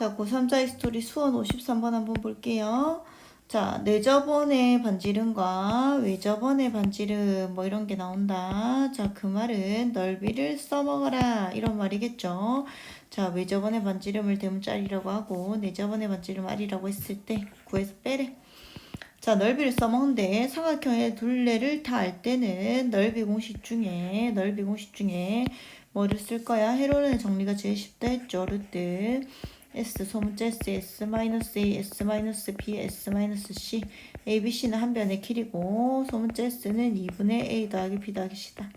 자, 고3자의 스토리 수원 53번 한번 볼게요. 자, 내저번의 반지름과 외저번의 반지름 뭐 이런 게 나온다. 자, 그 말은 넓이를 써먹어라 이런 말이겠죠. 자, 외저번의 반지름을 대문자리라고 하고 내저번의 반지름 R이라고 했을 때 구해서 빼래. 자, 넓이를 써먹는데 삼각형의 둘레를 다 알 때는 넓이 공식 중에 넓이 공식 중에 뭐를 쓸 거야? 헤로는 정리가 제일 쉽다 했죠. 루트 S 소문자 S S 마이너스 A S 마이너스 B S 마이너스 C A B C는 한 변의 길이고 소문자 S는 2분의 A 더하기 B 더하기 C다.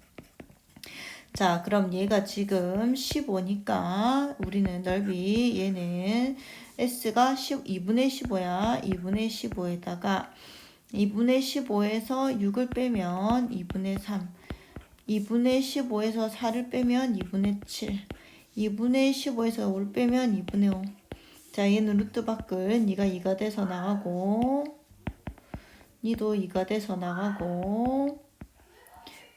자, 그럼 얘가 지금 15니까 우리는 넓이 얘는 S가 10, 2분의 15야. 2분의 15에다가 2분의 15에서 6을 빼면 2분의 3. 2분의 15에서 4를 빼면 2분의 7. 2분의 15에서 5를 빼면 2분의 5. 자, 얘는 루트 밖을 니가 2가 돼서 나가고 니도 2가 돼서 나가고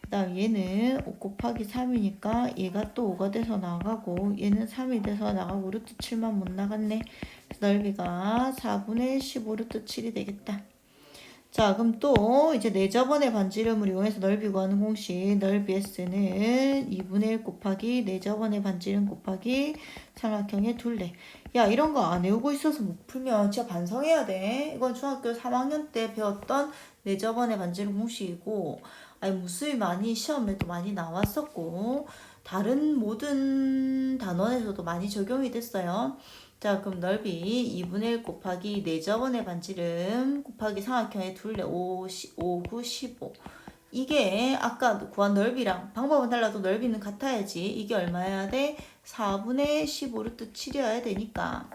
그 다음 얘는 5 곱하기 3이니까 얘가 또 5가 돼서 나가고 얘는 3이 돼서 나가고 루트 7만 못 나갔네. 넓이가 4분의 15 루트 7이 되겠다. 자 그럼 또 이제 내저번의 반지름을 이용해서 넓이 구하는 공식 넓이 S는 2분의 1 곱하기 내저번의 반지름 곱하기 삼각형의 둘레 야 이런 거 안 외우고 있어서 못 풀면 진짜 반성해야 돼 이건 중학교 3학년 때 배웠던 내저번의 반지름 공식이고 아니 무수히 많이 시험에도 많이 나왔었고 다른 모든 단원에서도 많이 적용이 됐어요. 자 그럼 넓이 2분의 1 곱하기 4저번의 반지름 곱하기 삼각형의 둘레 5, 5, 9, 15 이게 아까 구한 넓이랑 방법은 달라도 넓이는 같아야지 이게 얼마여야 돼? 4분의 15 루트 7이어야 되니까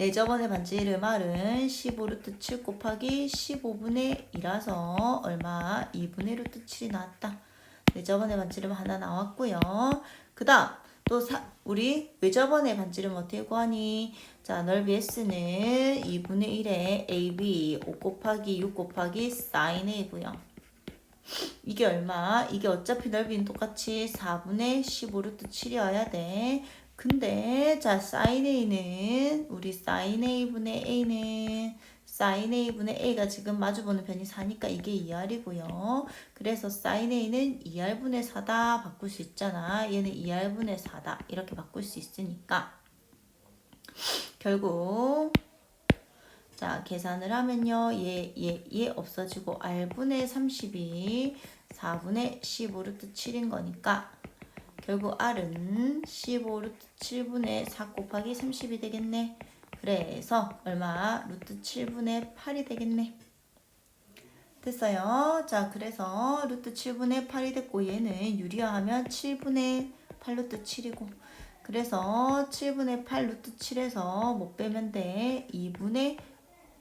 네 저번에 반지름 R은 15 루트 7 곱하기 15분의 2라서 얼마? 2분의 루트 7이 나왔다. 네 저번에 반지름 하나 나왔고요. 그 다음 또 사, 우리 외저번의 반지름 어떻게 구하니? 자 넓이 S는 2분의 1에 AB 5 곱하기 6 곱하기 sin A고요. 이게 얼마? 이게 어차피 넓이는 똑같이 4분의 15 루트 7이어야 돼. 근데 자 sin a는 우리 sin a분의 a는 sin a분의 a가 지금 마주보는 편이 4니까 이게 2r이고요. 그래서 sin a는 2r분의 4다 바꿀 수 있잖아. 얘는 2r분의 4다 이렇게 바꿀 수 있으니까 결국 자 계산을 하면요 얘 얘 얘 없어지고 r분의 30이 4분의 15 루트 7인 거니까 결국 r은 15 루트 7분의 4 곱하기 30이 되겠네. 그래서 얼마? 루트 7분의 8이 되겠네. 됐어요. 자, 그래서 루트 7분의 8이 됐고 얘는 유리화하면 7분의 8 루트 7이고 그래서 7분의 8 루트 7에서 못 빼면 돼. 2분의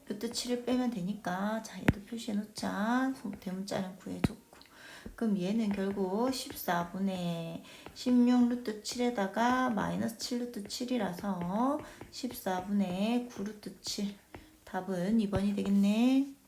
루트 7을 빼면 되니까 자, 얘도 표시해 놓자. 대문자는 구해줬고 그럼 얘는 결국 14분의 16 루트 7에다가 마이너스 7 루트 7이라서 14분의 9 루트 7 답은 2번이 되겠네.